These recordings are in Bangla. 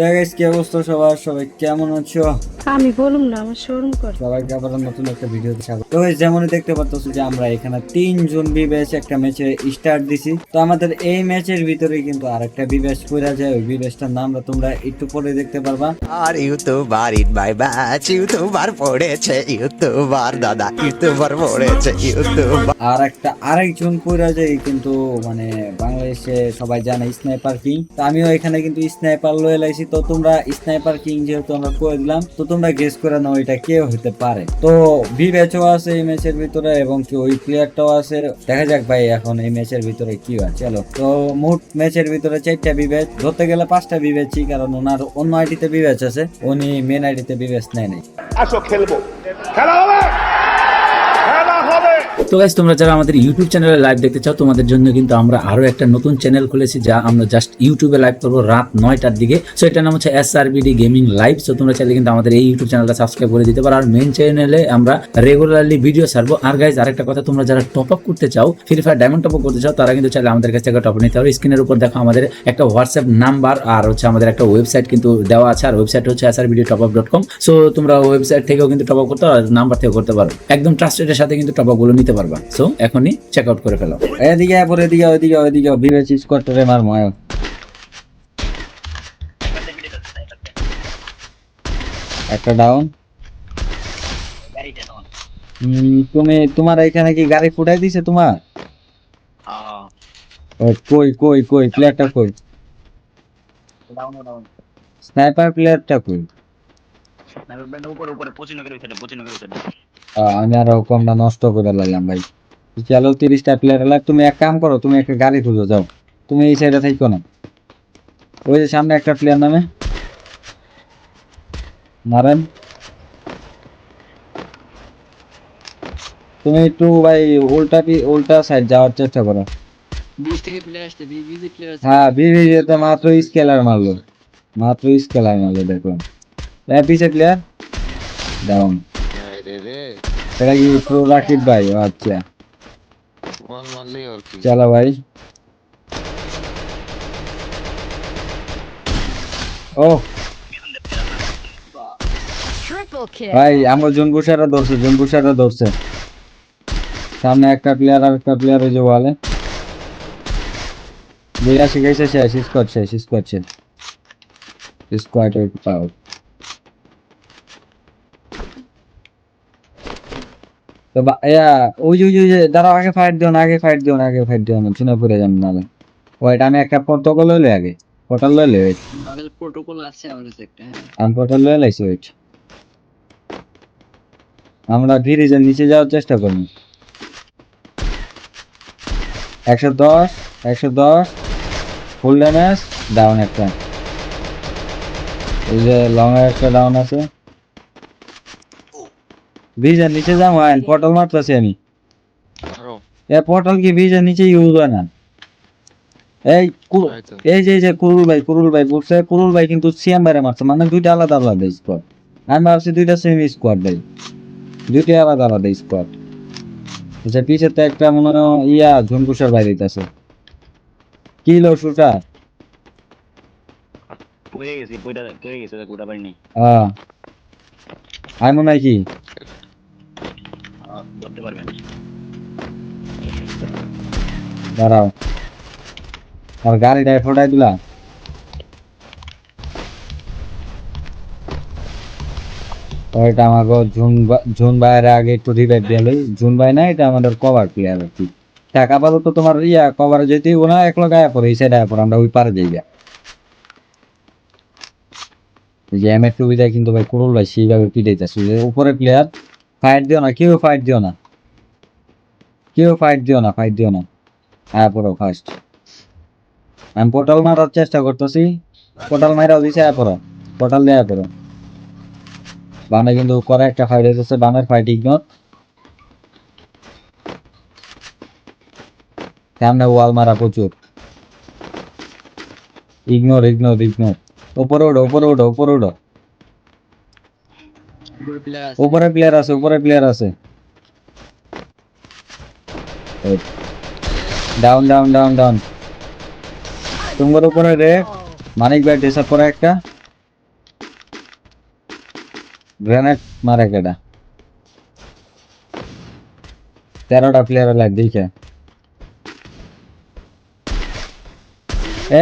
গাইস কি অবস্থা সবার? সবাই কেমন আছো? আমি বলুম না আমার শোরুম করে। সবাইকে আবার নতুন একটা ভিডিওতে স্বাগত। তো যেমনই দেখতে পাচ্ছ যে আমরা এখানে তিনজন বিবেচ একটা ম্যাচে স্টার্ট দিছি। তো আমাদের এই ম্যাচের ভিতরে কিন্তু আরেকটা বিবেচ কইরা যায়। ওই বিবেচটার নামটা তোমরা একটু পরে দেখতে পারবা। আর youtuber in my batch youtuber পড়েছে ইউটিউবার দাদা ইউটিউবার পড়েছে ইউটিউবার আর একটা আরেকজন কইরা যায় কিন্তু মানে বাংলাদেশে সবাই জানে স্নাইপার কিং। তো আমিও এখানে কিন্তু স্নাইপার লয়ে লাইছি। তো তোমরা স্নাইপার কিং যেহেতু আমরা কয়ে দিলাম তো তোমরা গেস করে নাও এটা কে হতে পারে। তো ভি ম্যাচও আছে এই ম্যাচের ভিতরে এবং কি ওই প্লেয়ারটাও আছে। দেখা যাক ভাই এখন এই ম্যাচের ভিতরে কি হয়। চলো, তো মোট ম্যাচের ভিতরে চারটা বিবেচ। ধরতে গেলে পাঁচটা বিবেচই, কারণ ওনার, অন্য আইডিতে বিবেচ আছে। উনি মেন আইডিতে বিবেচ নেয় নাই। আসো, খেলব। খেলা হবে! তো গাইস তোমরা যারা আমাদের ইউটিউব চ্যানেলে লাইভ দেখতে চাও, তোমাদের জন্য কিন্তু আমরা আরও একটা নতুন চ্যানেল খুলেছি যা আমরা জাস্ট ইউটিউবে লাইভ করব রাত নয়টার দিকে। সো এটার নাম হচ্ছে এস গেমিং লাইভ সো তোমরা চাইলে কিন্তু আমাদের এই ইউটিউব চ্যানেলটা সাবস্ক্রাইব করে দিতে পারো। আর মেন চ্যানেলে আমরা রেগুলারলি ভিডিও ছাড়বো। আর গাইজ আরেকটা কথা, তোমরা যারা টপ আপ করতে চাও free fire diamond top up করতে চাও, তারা কিন্তু চাইলে আমাদের কাছ থেকে টপ নিতে পারো। স্ক্রিনের উপর দেখো আমাদের একটা হোয়াটসঅ্যাপ নাম্বার আর হচ্ছে আমাদের একটা ওয়েবসাইট কিন্তু দেওয়া আছে। আর ওয়েবসাইট হচ্ছে S R BD top up dot com so তোমরা ওয়েবসাইট থেকেও কিন্তু টপ আপ করতে পারো নাম্বার থেকেও করতে পারো। একদম ট্রাস্টেডের সাথে কিন্তু টপ আপগুলো নিতে পারবা। সো এখনই চেক আউট করে ফেলো। এদিকে পরে এদিকে ওইদিকে ওইদিকে বিবেচ স্কোয়াডটারে মার ময় একটা ডাউন তুমি তোমার এখানে কি গাড়ি ফুটাই দিছে তোমার? ওই, কই কই কই প্লেয়ারটা কই? স্নাইপার প্লেয়ারটা কই? আহ, আমি আরও কমটা নষ্ট করে লাগলাম ভাই। চলো তিরিশটা প্লেয়ার এলাক তুমি এক কাম করো তুমি একটা গাড়ি খুঁজো যাও। তুমি এই সাইডে থাকো না। ওই যে সামনে একটা প্লেয়ার নামে। মারেন তুমি একটু ভাই উল্টা পি- উল্টা সাইড যাওয়ার চেষ্টা করো। বিশ থেকে প্লেয়ার আসছে বিজি প্লেয়ার আসছে। হ্যাঁ বিবি তো মাত্র স্কেলার মারলো। মাত্র স্কেলার মারলো দেখুন। হ্যাঁ পিছে প্লেয়ার ডাউন এটা কি প্রো রাকিব ভাই? ও আচ্ছা। চলো ভাই। ও। ভাই আমার জুনপুষারা ধরছে জুনপুষারা ধরছে। সামনে একটা প্লেয়ার আর একটা প্লেয়ার ওই যে ওয়ালে যেটা শিখাইছে শেষ স্কোয়াড শেষ স্কোয়াড শেষ। স্কোয়াড পাও তো ওই যে ওই যে- ওই দাঁড়াও আগে ফাইট দিও না আগে ফাইট দিও না আগে ফাইট দিও না শুনে পড়ে যান নালে। ওইটা আমি একটা পর্তকল লইলে আগে। পটল লইলে ওইট প্রোটোকল আছে আমার কাছে একটা আমি পটল লয়ে লাইছি ওইট আমরা ব্রিজের নিচে যাওয়ার চেষ্টা করব। একশো দশ একশো দশ ফুল ড্যামেজ ডাউন একটা। এই যে লং একটা ডাউন আছে। ব্রিজের নিচে যাব আইন পটল মারতেছি আমি। এ পটল কি ব্রিজের নিচে ইউজ হয় না? এই এই যে যে কুরুল ভাই কুরুল ভাই বলছে কুরুল ভাই কিন্তু সিএম বাইরে মারছে মানে দুইটা আলাদা আলাদা স্কোয়াড আমি ভাবছি দুইটা সেম স্কোয়াড ভাই দুইটা আলাদা আলাদা স্কোয়াড আচ্ছা পিছে তো একটা মনে হয় ইয়া ঝুমকুশার বাইরে আছে কি লো শুটার পড়ে গেছি পড়ে গেছে গোটা পারিনি। আহ আমি মনে হয় কি পারবেন দাঁড়াও। আর ফোটাই দিলা। আমাকে জুন জুন বাইরে আগে একটু রিভাইভ দিয়ে জুন বাই না, এটা আমাদের কভার প্লেয়ার আর কি। টাকা পাবো তো তোমার ইয়া কভার যেতে ওনা এক লোক আয়া পড়ে, এই পড়ে, আমরা ওই পারে যাই। এই যে এম কিন্তু ভাই কুরুল ভাই সেইভাবে পিটাইতেছে। যে উপরে প্লেয়ার ফাইট দিও না কেউ ফাইট দিও না। কেউ ফাইট দিও না ফাইট দিও না। আয়া পড়ো ফার্স্ট আমি পোর্টাল মারার চেষ্টা করতেছি। পোর্টাল মারাও দিছে আয়া পড়ো। পোর্টাল দিয়ে আয়া পড়ো। বামে কিন্তু করে একটা ফাইট হইতেছে বানের ফাইট ইগনোর সামনে ওয়াল মারা প্রচুর। ইগনোর ইগনোর ইগনোর উপরে ওঠো উপরে ওঠো উপরে ওঠো উপরে প্লেয়ার আছে। উপরে প্লেয়ার আছে ডাউন ডাউন ডাউন ডাউন তোমার উপরে রে, মানিক ভাই ডেসার পরে একটা। গ্রেনেড মারে কেডা। তেরোটা প্লেয়ার লাগ দেখে।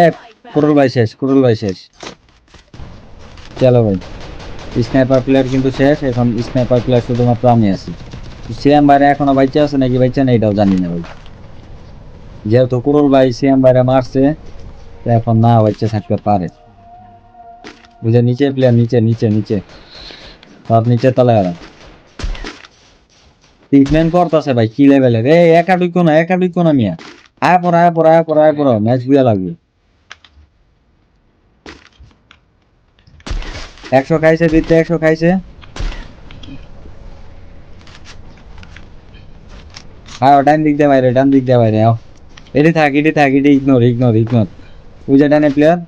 এ, কুরুল ভাই শেষ, কুরুল ভাই শেষ। চলো ভাই। স্নাইপার প্লেয়ার কিন্তু শেষ, এখন স্নাইপার প্লেয়ার শুধুমাত্র আমি আছি। সিএম বাইরে এখনও বাচ্চা আছে নাকি বাচ্চা নেই এটাও জানি না ভাই। যেহেতু কুরুল ভাই সিএম বাইরে মারছে এখন না বাচ্চা থাকতে পারে। বুঝে নিচে প্লেয়ার নিচে নিচে নিচে। সব নিচে তলায় ওরা। ট্রিটমেন্ট করতেছে ভাই, কি লেভেলের রে একা ঢুকো না, একা ঢুকো না মিয়া। আয় পর আয় পর আয় পর আয় পর ম্যাচ বুয়া লাগবে। একশো খাইছে দিতে একশো খাইছে। হ্যাঁ ডান দিক বাইরে, ডান দিক দিয়ে বাইরে, আও। এটি থাক এটি থাক, এটি ইগনোর ইগনোর ইগনোর ডানে প্লেয়ার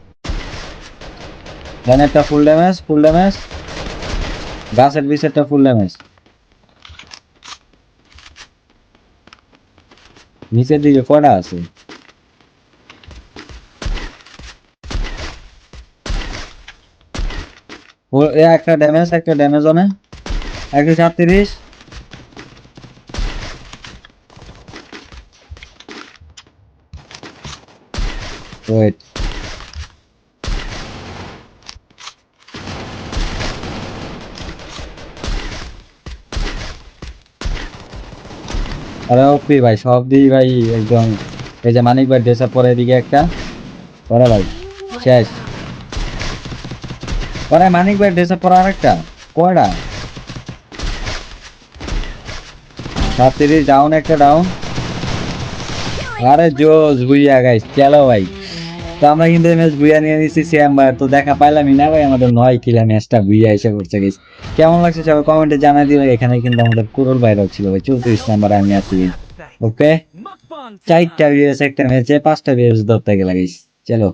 ডানেরটা ফুল ড্যামেজ ফুল ড্যামেজ গাছের বিচেরটা ফুল ড্যামেজ নিচের দিকে কটা আছে ও এ একটা ড্যামেজ একটা ড্যামেজ অনে। একশো সাতত্রিশ। আরে ওপি ভাই, সব দিই ভাই, একদম। এই যে মানিক ভাই ড্রেস পরে এদিকে একটা। পরে ভাই, শেষ। পরে মানিক ভাই, ড্রেস পরে আরেকটা। কয়টা? সাতত্রিশ ডাউন একটা ডাউন আরে জোস বুইয়া গাইস চলো ভাই। তো আমরা কিন্তু ম্যাচ বুইয়া নিয়ে নিচ্ছি সিএমবার তো দেখা পাইলামই না ভাই, আমাদের নয় কিলা ম্যাচটা বুইয়া এসে করছে গেছি কেমন লাগছে সবাই কমেন্টে জানাই দিও। এখানে কিন্তু আমাদের কুরুল বাইরেও ছিল ভাই, চৌত্রিশ নাম্বার আমি আছি। ওকে চারটা ভিউস একটা ম্যাচে পাঁচটা ভিউস ধরতে গেলে গাইস চলো।